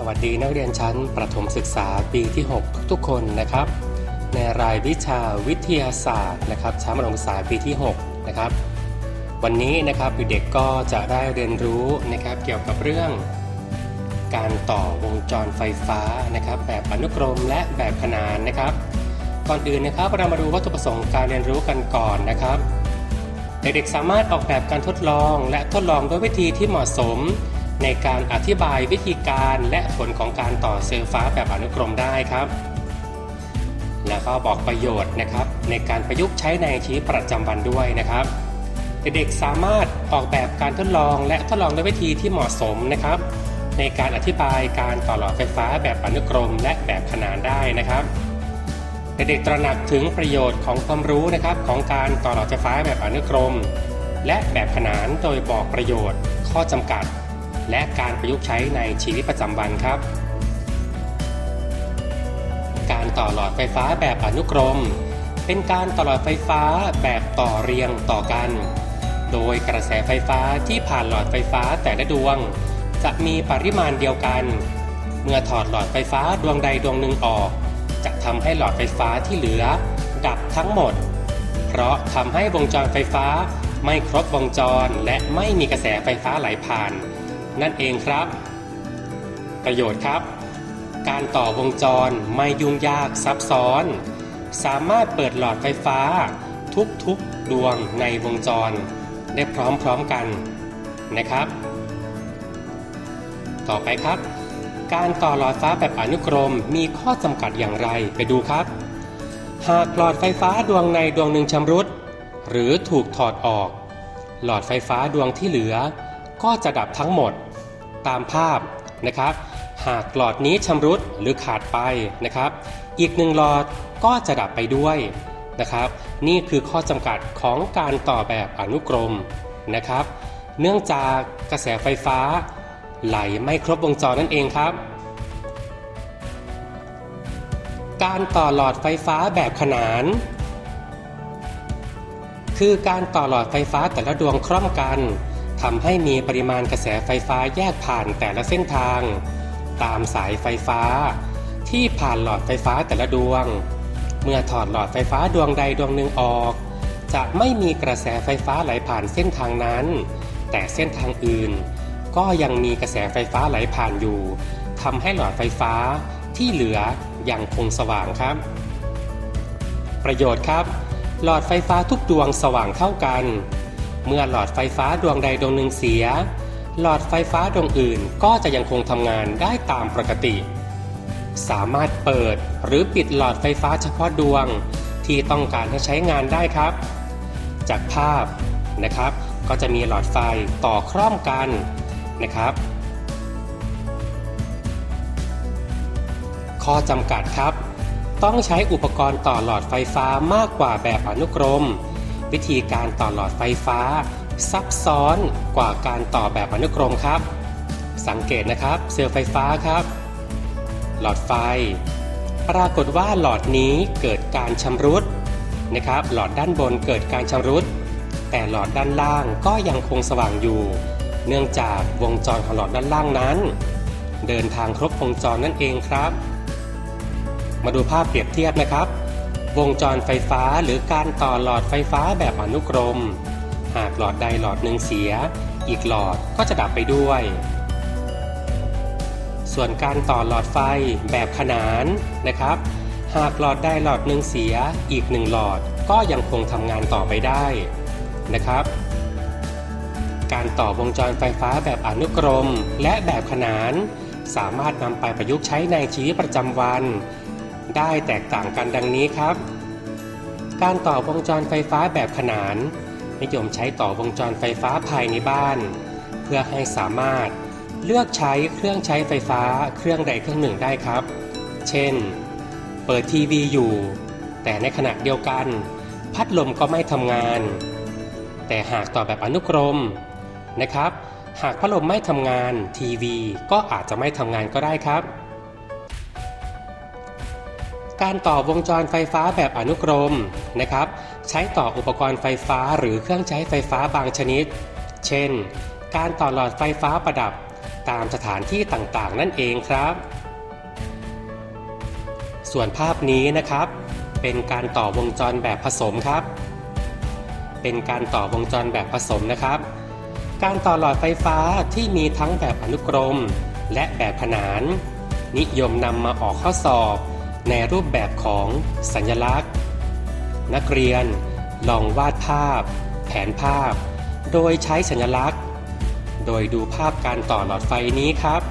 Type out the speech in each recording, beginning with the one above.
สวัสดีนักเรียนชั้นประถมศึกษาปีที่ 6 ทุกๆคนนะครับ ในรายวิชาวิทยาศาสตร์นะครับชั้นประถมศึกษาปีที่6นะครับวันนี้นะครับเด็กๆก็จะได้เรียนรู้นะครับเกี่ยวกับเรื่อง การต่อวงจรไฟฟ้านะครับแบบอนุกรมและแบบขนานนะครับ ก่อนอื่นนะครับเรามาดูวัตถุประสงค์การเรียนรู้กันก่อนนะครับ เด็กๆสามารถออกแบบการทดลองและทดลองด้วยวิธีที่เหมาะสม ในการอธิบายวิธีการและผลของการต่อเซลล์ฟ้าแบบอนุกรมได้ครับ แล้วก็บอกประโยชน์นะครับในการประยุกต์ใช้ในชีวิตประจำวันด้วยนะครับ เด็กๆสามารถออกแบบการทดลองและทดลองด้วยวิธีที่เหมาะสมนะครับ ในการอธิบายการต่อหลอดไฟฟ้าแบบอนุกรม และแบบขนานได้นะครับเด็กๆตระหนักถึงประโยชน์ของความรู้นะครับของการต่อหลอดไฟฟ้าแบบอนุกรม และแบบขนานโดยบอกประโยชน์ ข้อจำกัด และการประยุกต์ใช้ในชีวิตประจำวันครับ การต่อหลอดไฟฟ้าแบบอนุกรม เป็นการต่อหลอดไฟฟ้าแบบต่อเรียงต่อกัน โดยกระแสไฟฟ้าที่ผ่านหลอดไฟฟ้าแต่ละดวง จะมีปริมาณเดียวกัน เมื่อถอดหลอดไฟฟ้าดวงใดดวงหนึ่งออก จะทำให้หลอดไฟฟ้าที่เหลือ ดับทั้งหมด เพราะทำให้วงจรไฟฟ้าไม่ครบวงจรและไม่มีกระแสไฟฟ้าไหลผ่าน นั่นเองครับ ประโยชน์ครับ การต่อวงจรไม่ยุ่งยากซับซ้อน สามารถเปิดหลอดไฟฟ้า ทุกๆดวงในวงจร ได้พร้อมๆกันนะครับ ต่อไปครับ การต่อหลอดฟ้าแบบอนุกรมมีข้อจำกัดอย่างไรไปดูครับ หากหลอดไฟฟ้าดวงในดวงหนึ่งชำรุด หรือถูกถอดออก หลอดไฟฟ้าดวงที่เหลือก็จะดับทั้งหมด ตามภาพนะครับ หากหลอดนี้ชำรุดหรือขาดไปนะครับ อีกหนึ่งหลอดก็จะดับไปด้วยนะครับ นี่คือข้อจำกัดของการต่อแบบอนุกรมนะครับ เนื่องจากกระแสไฟฟ้า ไหลไม่ครบวงจรนั่นเองครับ การต่อหลอดไฟฟ้าแบบขนาน คือการต่อหลอดไฟฟ้าแต่ละดวงคร่อมกัน ทำให้มีปริมาณกระแสไฟฟ้าแยกผ่านแต่ละเส้นทาง ตามสายไฟฟ้า ที่ผ่านหลอดไฟฟ้าแต่ละดวง เมื่อถอดหลอดไฟฟ้าดวงใดดวงหนึ่งออก จะไม่มีกระแสไฟฟ้าไหลผ่านเส้นทางนั้น แต่เส้นทางอื่น ก็ยังมีกระแสไฟฟ้าไหลผ่านอยู่ทำให้หลอดไฟฟ้าที่เหลือยังคงสว่างครับ ประโยชน์ครับ หลอดไฟฟ้าทุกดวงสว่างเท่ากัน เมื่อหลอดไฟฟ้าดวงใดดวงหนึ่งเสีย หลอดไฟฟ้าดวงอื่นก็จะยังคงทำงานได้ตามปกติ สามารถเปิดหรือปิดหลอดไฟฟ้าเฉพาะดวงที่ต้องการให้ใช้งานได้ครับ จากภาพนะครับ ก็จะมีหลอดไฟต่อคร่อมกันนะครับ ข้อจำกัดครับ ต้องใช้อุปกรณ์ต่อหลอดไฟฟ้ามากกว่าแบบอนุกรม วิธีการต่อหลอดไฟฟ้า ซับซ้อนกว่าการต่อแบบอนุกรมครับ สังเกตนะครับเซลล์ไฟฟ้าครับ หลอดไฟ ปรากฏว่าหลอดนี้เกิดการชำรุดนะครับ หลอดด้านบนเกิดการชำรุด แต่หลอดด้านล่างก็ยังคงสว่างอยู่ เนื่องจากวงจรของหลอดด้านล่างนั้น เดินทางครบวงจรนั่นเองครับ มาดูภาพเปรียบเทียบนะครับ วงจรไฟฟ้าหรือการต่อหลอดไฟฟ้าแบบอนุกรม หากหลอดใดหลอดหนึ่งเสีย อีกหลอดก็จะดับไปด้วย ส่วนการต่อหลอดไฟแบบขนานนะครับ หากหลอดใดหลอดหนึ่งเสีย อีกหนึ่งหลอดก็ยังคงทำงานต่อไปได้นะครับ การต่อวงจรไฟฟ้าแบบอนุกรมและแบบขนาน สามารถนำไปประยุกต์ใช้ในชีวิตประจำวัน ได้แตกต่างกันดังนี้ครับ การต่อวงจรไฟฟ้าแบบขนาน นิยมใช้ต่อวงจรไฟฟ้าภายในบ้าน เพื่อให้สามารถเลือกใช้เครื่องใช้ไฟฟ้าเครื่องใดเครื่องหนึ่งได้ครับ เช่น เปิดทีวีอยู่ แต่ในขณะเดียวกัน พัดลมก็ไม่ทำงาน แต่หากต่อแบบอนุกรมนะครับ หากพัดลมไม่ทำงานทีวีก็อาจจะไม่ทำงานก็ได้ครับ การต่อวงจรไฟฟ้าแบบอนุกรมนะครับ ใช้ต่ออุปกรณ์ไฟฟ้าหรือเครื่องใช้ไฟฟ้าบางชนิด เช่น การต่อหลอดไฟฟ้าประดับตามสถานที่ต่างๆ นั่นเองครับ ส่วนภาพนี้นะครับ เป็นการต่อวงจรแบบผสมครับ เป็นการต่อวงจรแบบผสมนะครับ การต่อหลอดไฟฟ้าที่มีทั้งแบบอนุกรม และแบบขนาน นิยมนำมาออกข้อสอบ ในรูปแบบของสัญลักษณ์ นักเรียนลองวาดภาพ แผนภาพ โดยใช้สัญลักษณ์ โดยดูภาพการต่อหลอดไฟนี้ครับ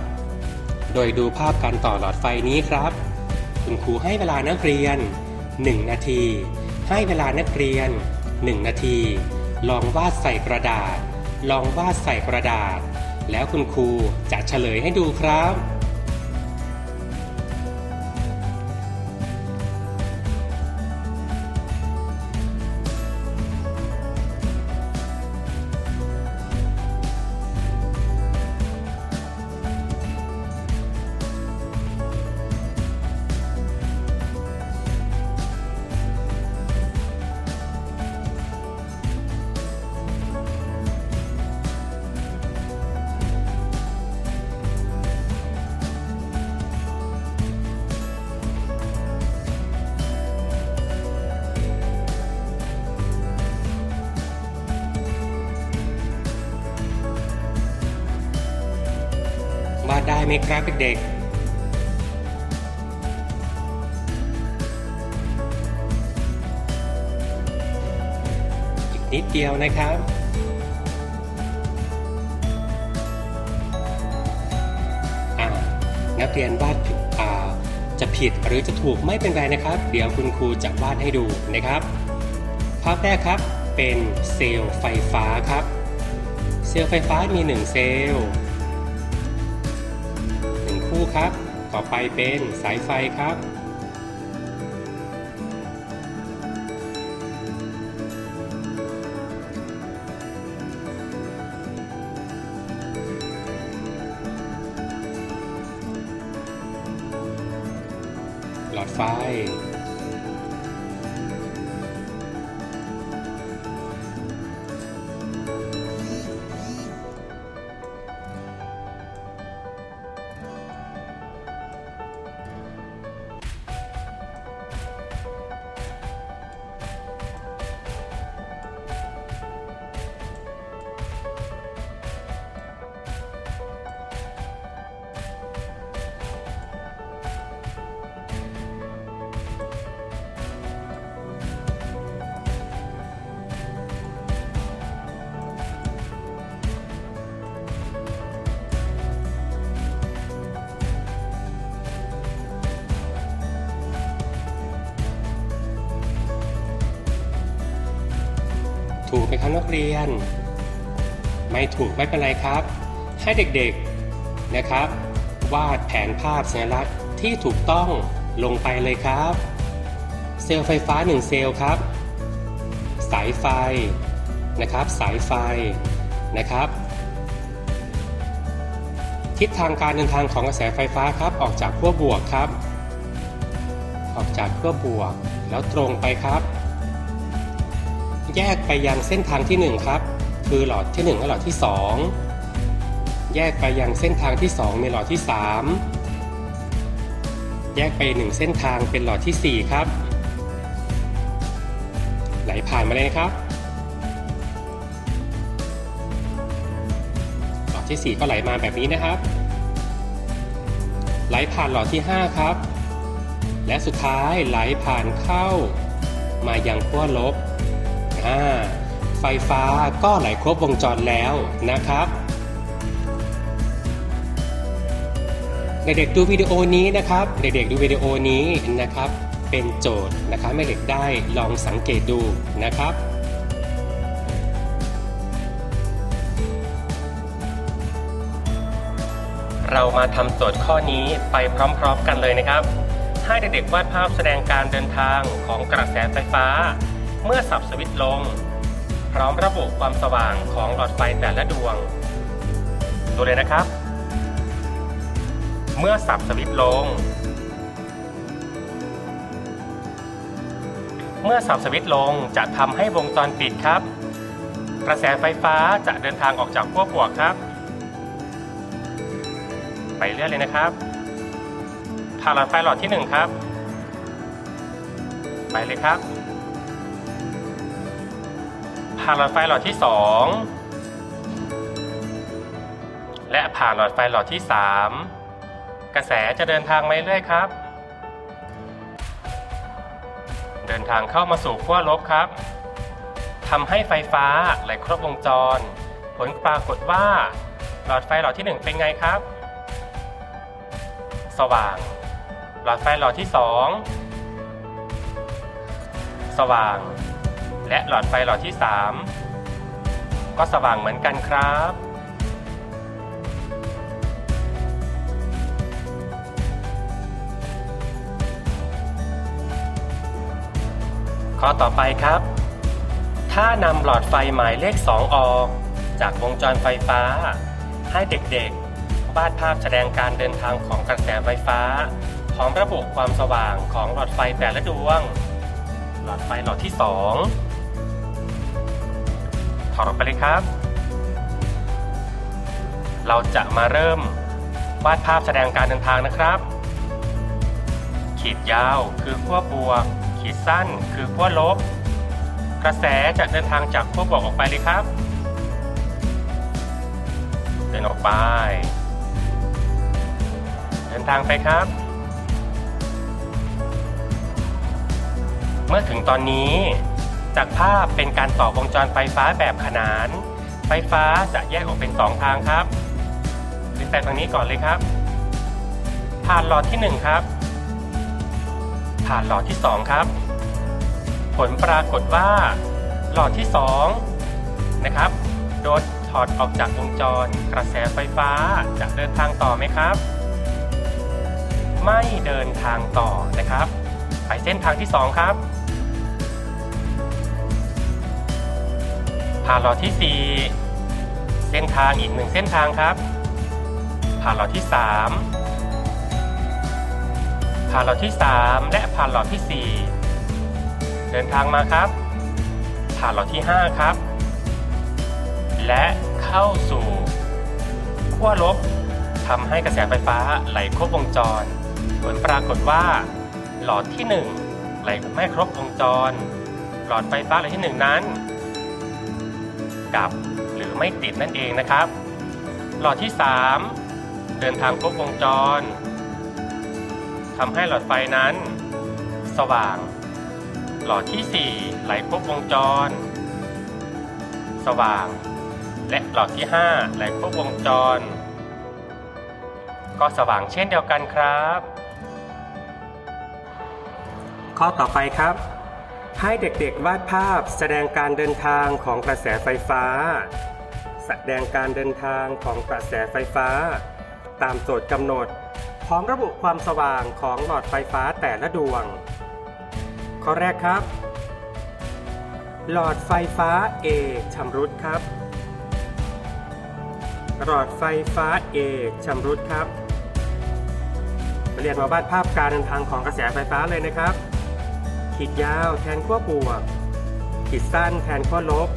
โดยดูภาพการต่อหลอดไฟนี้ครับ คุณครูให้เวลานักเรียน 1 นาที ให้เวลานักเรียน 1 นาที ลองวาดใส่กระดาษ ลองวาดใส่กระดาษ แล้วคุณครูจะเฉลยให้ดูครับ วาดได้ไหมครับเด็กๆอีกนิดเดียวนะครับ นักเรียนวาดผิดจะผิดหรือจะถูกไม่เป็นไรนะครับ เดี๋ยวคุณครูจะวาดให้ดูนะครับ ภาพแรกครับเป็นเซลล์ไฟฟ้าครับ เซลล์ไฟฟ้ามี 1 เซลล์ ครับ ต่อไปเป็นสายไฟครับ หลอดไฟ นักเรียน ไม่ถูกไม่เป็นไรครับ ให้เด็กๆนะครับ วาดแผนภาพสัญลักษณ์ที่ถูกต้องลงไปเลยครับ เซลล์ไฟฟ้า 1 เซลล์ครับ สายไฟนะครับ สายไฟนะครับ ทิศทางการเดินทางของกระแสไฟฟ้าครับ ออกจากขั้วบวกครับ ออกจากขั้วบวกแล้วตรงไปครับ แยกไปยังเส้นทางที่ 1 ครับ คือหลอดที่ 1 และหลอดที่ 2 แยกไปยังเส้นทางที่ 2 ในหลอดที่ 3 แยกไป 1 เส้นทางเป็นหลอดที่ 4 ครับ ไหลผ่านมาเลยนะครับ หลอดที่ 4 ก็ไหลมาแบบนี้นะครับ ไหลผ่านหลอดที่ 5 ครับ และสุดท้ายไหลผ่านเข้า มายังขั้วลบ อ่าไฟฟ้าก็ไหลครบวงจรแล้วนะครับเด็กๆดูวิดีโอนี้นะครับเด็กๆดูวิดีโอนี้นะครับ เป็นโจทย์นะครับให้เด็กได้ลองสังเกตดูนะครับเรามาทำโจทย์ข้อนี้ไปพร้อมๆกันเลยนะครับ ให้เด็กๆวาดภาพแสดงการเดินทางของกระแสไฟฟ้า เมื่อสับสวิตช์ลง พร้อมระบุความสว่างของหลอดไฟแต่ละดวง ดูเลยนะครับ เมื่อสับสวิตช์ลง เมื่อสับสวิตช์ลงจะทำให้วงจรปิดครับ กระแสไฟฟ้าจะเดินทางออกจากขั้วบวกครับ ไปเรื่อยเลยนะครับผ่านหลอดไฟหลอดที่ 1 ครับ ไปเลยครับ ผ่านหลอดไฟหลอดที่ 2 และผ่านหลอดไฟหลอดที่ 3 กระแสจะเดินทางมาเรื่อยครับ เดินทางเข้ามาสู่ขั้วลบครับทำให้ไฟฟ้าไหลครบวงจร ผลปรากฏว่า หลอดไฟหลอดที่ 1 เป็นไงครับ สว่าง หลอดไฟหลอดที่ 2 สว่าง และหลอดไฟหลอดที่ 3 ก็สว่างเหมือนกันครับ ข้อต่อไปครับ ถ้านำหลอดไฟหมายเลข 2 ออก จากวงจรไฟฟ้า ให้เด็กๆวาดภาพแสดงการเดินทางของกระแสไฟฟ้า พร้อมระบุความสว่างของหลอดไฟแต่ละดวง หลอดไฟหลอดที่ 2 ถอดออกไปเลยครับ เราจะมาเริ่มวาดภาพแสดงการเดินทางนะครับ ขีดยาวคือขั้วบวก ขีดสั้นคือขั้วลบ กระแสจะเดินทางจากขั้วบวกออกไปเลยครับ เดินออกไป เดินทางไปครับ เมื่อถึงตอนนี้ จากภาพเป็นการต่อวงจรไฟฟ้าแบบขนาน ไฟฟ้าจะแยกออกเป็น 2 ทางครับเป็นแต่ทางนี้ก่อนเลยครับ ผ่านหลอดที่ 1 ครับ ผ่านหลอดที่ 2 ครับ ผลปรากฏว่า หลอดที่ 2 นะครับ โดนถอดออกจากวงจร กระแสไฟฟ้าจะเดินทางต่อไหมครับ ไม่เดินทางต่อนะครับ ไปเส้นทางที่ 2 ครับ ผ่านหลอดที่ 4 เส้นทางอีกหนึ่งเส้นทางครับ ผ่านหลอดที่ 3 ผ่านหลอดที่ 3 และผ่านหลอดที่ 4 เดินทางมาครับ ผ่านหลอดที่ 5 ครับ และเข้าสู่ขั้วลบทำให้กระแสไฟฟ้าไหลครบวงจร ผลปรากฏว่า หลอดที่ 1 ไหลไม่ครบวงจร หลอดไฟฟ้าหลอดที่ 1 นั้น ดับ หรือไม่ติดนั่นเองนะครับ หลอดที่ 3 เดินทางครบวงจรทำให้หลอดไฟนั้น สว่าง หลอดที่ 4 ไหลครบวงจร สว่าง และหลอดที่ 5 ไหลครบวงจร ก็สว่างเช่นเดียวกันครับ ข้อต่อไปครับ ให้เด็กๆวาดภาพแสดงการเดินทางของกระแสไฟฟ้า แสดงการเดินทางของกระแสไฟฟ้า ตามโจทย์กำหนด พร้อมระบุความสว่างของหลอดไฟฟ้าแต่ละดวง ข้อแรกครับ หลอดไฟฟ้า A ชำรุดครับ หลอดไฟฟ้า A ชำรุดครับมาเรียนมาวาดภาพการเดินทางของกระแสไฟฟ้าเลยนะครับ ขีดยาวแทนขั้วบวก ขีดสั้นแทนขั้วลบ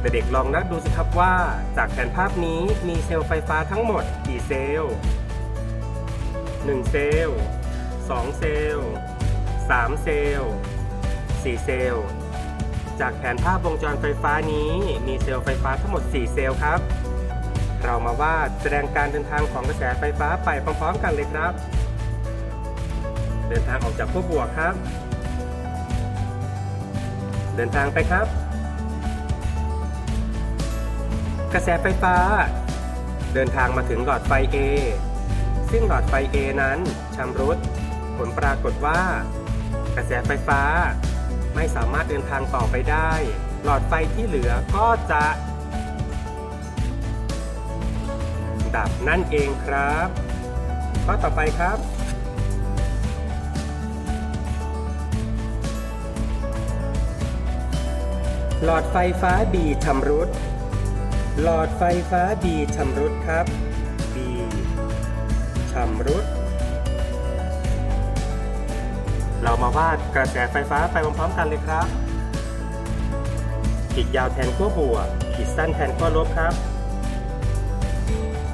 เด็กๆลองนับดูสิครับว่า จากแผนภาพนี้มีเซลล์ไฟฟ้าทั้งหมดกี่เซลล์1เซลล์2เซลล์3เซลล์4เซลล์ จากแผนภาพวงจรไฟฟ้านี้ มีเซลล์ไฟฟ้าทั้งหมด 4 เซลล์ครับ เรามาวาดแสดงการเดินทางของกระแสไฟฟ้าไปพร้อมๆกันเลยครับ เดินทางออกจากขั้วบวกครับ เดินทางไปครับ กระแสไฟฟ้า เดินทางมาถึงหลอดไฟ A ซึ่งหลอดไฟ A นั้นชำรุด ผลปรากฏว่า กระแสไฟฟ้า ไม่สามารถเดินทางต่อไปได้ หลอดไฟที่เหลือก็จะ ดับนั่นเองครับ ข้อต่อไปครับ หลอดไฟฟ้า B ชำรุด หลอดไฟฟ้า B ชำรุดครับ B ชำรุด เรามาวาดกระแสไฟฟ้าไปพร้อมๆกันเลยครับ ขีดยาวแทนขั้วบวก ขีดสั้นแทนขั้วลบครับ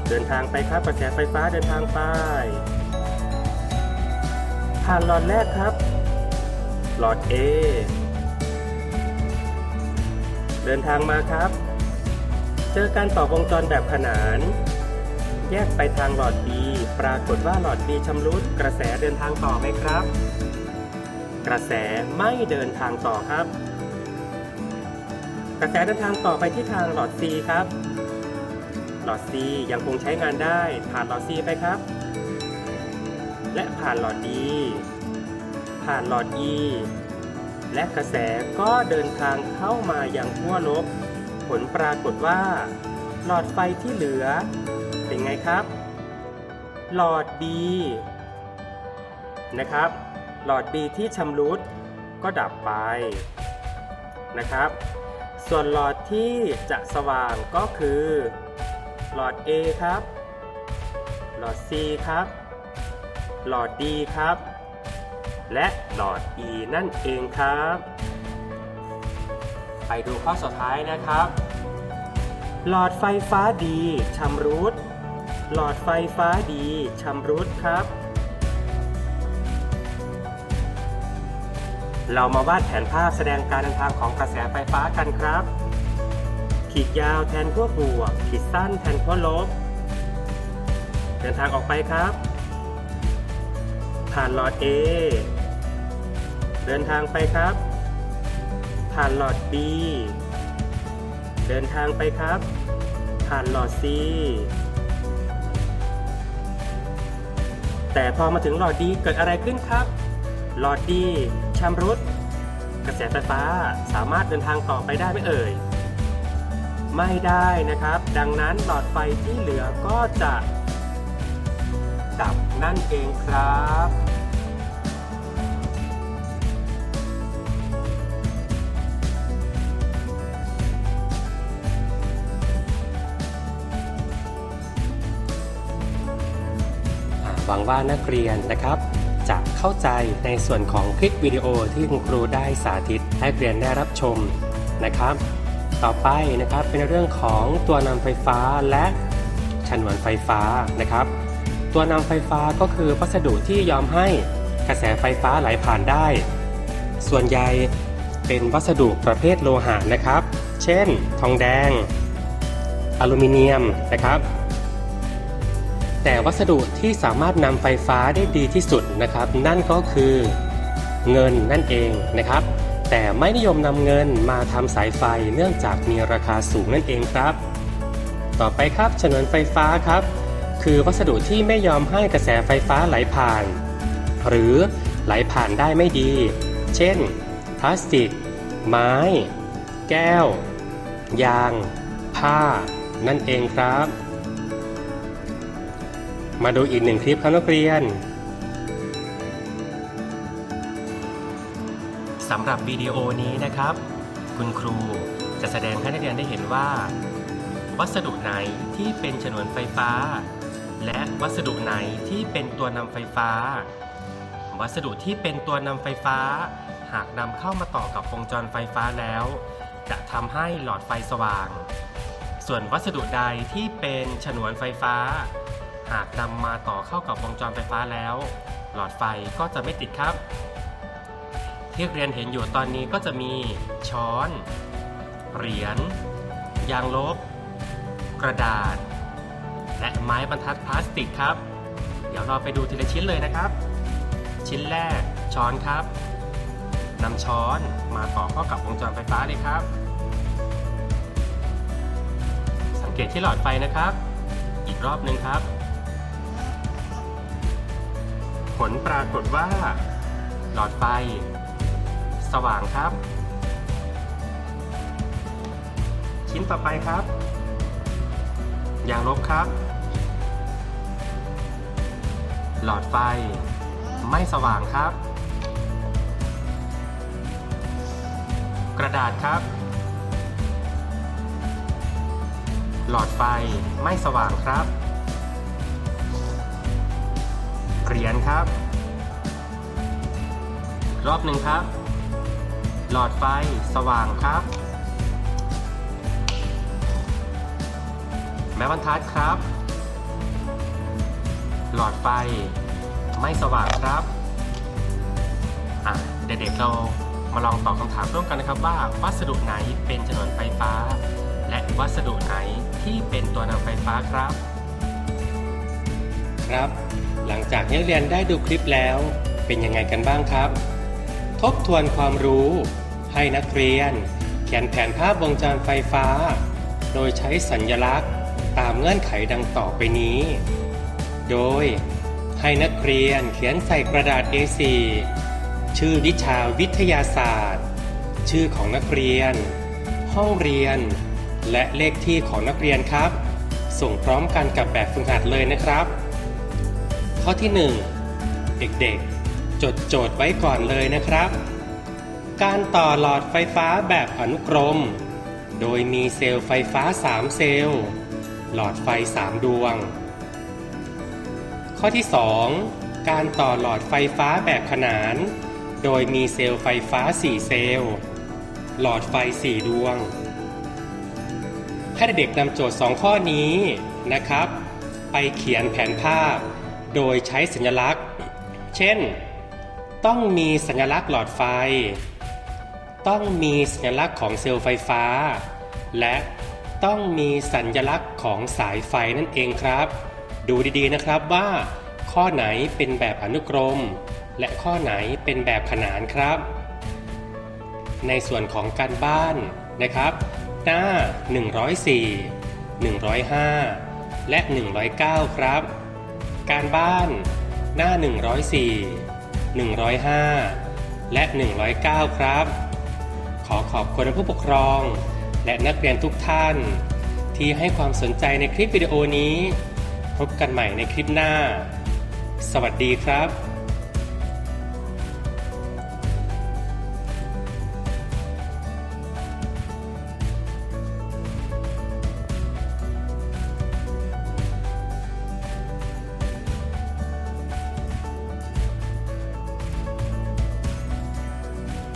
เดินทางไปครับกระแสไฟฟ้าเดินทางไป ผ่านหลอดแรกครับ หลอด A เดินทางมาครับ เจอการต่อวงจรแบบขนาน แยกไปทางหลอด B ปรากฏว่าหลอด B ชำรุด กระแสเดินทางต่อไหมครับ กระแสไม่เดินทางต่อครับ กระแสเดินทางต่อไปที่ทางหลอด C ครับ หลอด C ยังคงใช้งานได้ ผ่านหลอด C ไปครับ และผ่านหลอด D ผ่านหลอด E และกระแสก็เดินทางเข้ามายังขั้วลบผลปรากฏว่า หลอดไฟที่เหลือ เป็นไงครับ หลอด B นะครับ หลอด B ที่ชำรุดก็ดับไปนะครับ ส่วนหลอดที่จะสว่างก็คือ หลอด A ครับ หลอด C ครับ หลอด D ครับ และหลอด E นั่นเองครับ ไปดูข้อสุดท้ายนะครับ หลอดไฟฟ้าดีชำรุด หลอดไฟฟ้าดีชำรุดครับ เรามาวาดแผนภาพแสดงการเดินทางของกระแสไฟฟ้ากันครับ ขีดยาวแทนขั้วบวก ขีดสั้นแทนขั้วลบ เดินทางออกไปครับผ่านหลอด A เดินทางไปครับ ผ่านหลอด B เดินทางไปครับ ผ่านหลอด C แต่พอมาถึงหลอด D เกิดอะไรขึ้นครับ หลอด D ชำรุด กระแสไฟฟ้าสามารถเดินทางต่อไปได้ไหมเอ่ย ไม่ได้นะครับ ดังนั้นหลอดไฟที่เหลือก็จะดับนั่นเองครับ หวังว่านักเรียนนะครับ จะเข้าใจในส่วนของคลิปวิดีโอที่คุณครูได้สาธิตให้เรียนได้รับชมนะครับ ต่อไปนะครับเป็นเรื่องของตัวนำไฟฟ้าและฉนวนไฟฟ้านะครับ ตัวนำไฟฟ้าก็คือวัสดุที่ยอมให้กระแสไฟฟ้าไหลผ่านได้ ส่วนใหญ่เป็นวัสดุประเภทโลหะนะครับ เช่น ทองแดง อลูมิเนียมนะครับ แต่วัสดุที่สามารถนำไฟฟ้าได้ดีที่สุดนะครับ นั่นก็คือเงินนั่นเองนะครับ แต่ไม่นิยมนำเงินมาทำสายไฟเนื่องจากมีราคาสูงนั่นเองครับ ต่อไปครับฉนวนไฟฟ้าครับ คือวัสดุที่ไม่ยอมให้กระแสไฟฟ้าไหลผ่าน หรือไหลผ่านได้ไม่ดี เช่น พลาสติก ไม้ แก้ว ยาง ผ้า นั่นเองครับ มาดูอีกหนึ่งคลิปครับนักเรียนสำหรับวิดีโอนี้นะครับ คุณครูจะแสดงให้นักเรียนได้เห็นว่า วัสดุไหนที่เป็นฉนวนไฟฟ้า และวัสดุไหนที่เป็นตัวนำไฟฟ้า วัสดุที่เป็นตัวนำไฟฟ้า หากนำเข้ามาต่อกับวงจรไฟฟ้าแล้ว จะทำให้หลอดไฟสว่าง ส่วนวัสดุใดที่เป็นฉนวนไฟฟ้า หากนำมาต่อเข้ากับวงจรไฟฟ้าแล้ว หลอดไฟก็จะไม่ติดครับ ที่เรียนเห็นอยู่ตอนนี้ก็จะมีช้อน เหรียญ ยางลบ กระดาษ และไม้บรรทัดพลาสติกครับ เดี๋ยวเราไปดูทีละชิ้นเลยนะครับ ชิ้นแรกช้อนครับนำช้อนมาต่อเข้ากับวงจรไฟฟ้าเลยครับ สังเกตที่หลอดไฟนะครับ อีกรอบหนึ่งครับ ผลปรากฏว่า หลอดไฟ สว่างครับ ชิ้นต่อไปครับ ยางลบครับ หลอดไฟ ไม่สว่างครับ กระดาษครับ หลอดไฟไม่สว่างครับ รียญครับ รอบหนึ่งครับ หลอดไฟสว่างครับ แม้บรรทัดครับ หลอดไฟไม่สว่างครับเด็กๆเรามาลองตอบคำถามร่วมกันนะครับว่าวัสดุไหนเป็นถนนไฟฟ้า และวัสดุไหนที่เป็นตัวนำไฟฟ้าครับ ครับ หลังจากนักเรียนได้ดูคลิปแล้ว เป็นยังไงกันบ้างครับ ทบทวนความรู้ ให้นักเรียน เขียนแผนภาพวงจรไฟฟ้า โดยใช้สัญลักษณ์ ตามเงื่อนไขดังต่อไปนี้ โดย ให้นักเรียนเขียนใส่กระดาษ A4 ชื่อวิชาวิทยาศาสตร์ ชื่อของนักเรียน ห้องเรียน และเลขที่ของนักเรียนครับ ส่งพร้อมกันกับแบบฝึกหัดเลยนะครับ ข้อที่ 1 เด็กๆ จดโจทย์ไว้ก่อนเลยนะครับ การต่อหลอดไฟฟ้าแบบอนุกรม โดยมีเซลล์ไฟฟ้า 3 เซลล์ หลอดไฟ 3 ดวง ข้อที่ 2 การต่อหลอดไฟฟ้าแบบขนาน โดยมีเซลล์ไฟฟ้า 4 เซลล์ หลอดไฟ 4 ดวง ให้เด็กๆนำโจทย์ 2 ข้อนี้นะครับไปเขียนแผนภาพ โดยใช้สัญลักษณ์ เช่น ต้องมีสัญลักษณ์หลอดไฟ ต้องมีสัญลักษณ์ของเซลล์ไฟฟ้า และต้องมีสัญลักษณ์ของสายไฟนั่นเองครับ ดูดีๆนะครับว่า ข้อไหนเป็นแบบอนุกรม และข้อไหนเป็นแบบขนานครับ ในส่วนของการบ้านนะครับ หน้า 104 105 และ 109 ครับ การบ้าน หน้า 104 105 และ 109 ครับ ขอขอบคุณผู้ปกครอง และนักเรียนทุกท่าน ที่ให้ความสนใจในคลิปวิดีโอนี้ พบกันใหม่ในคลิปหน้า สวัสดีครับ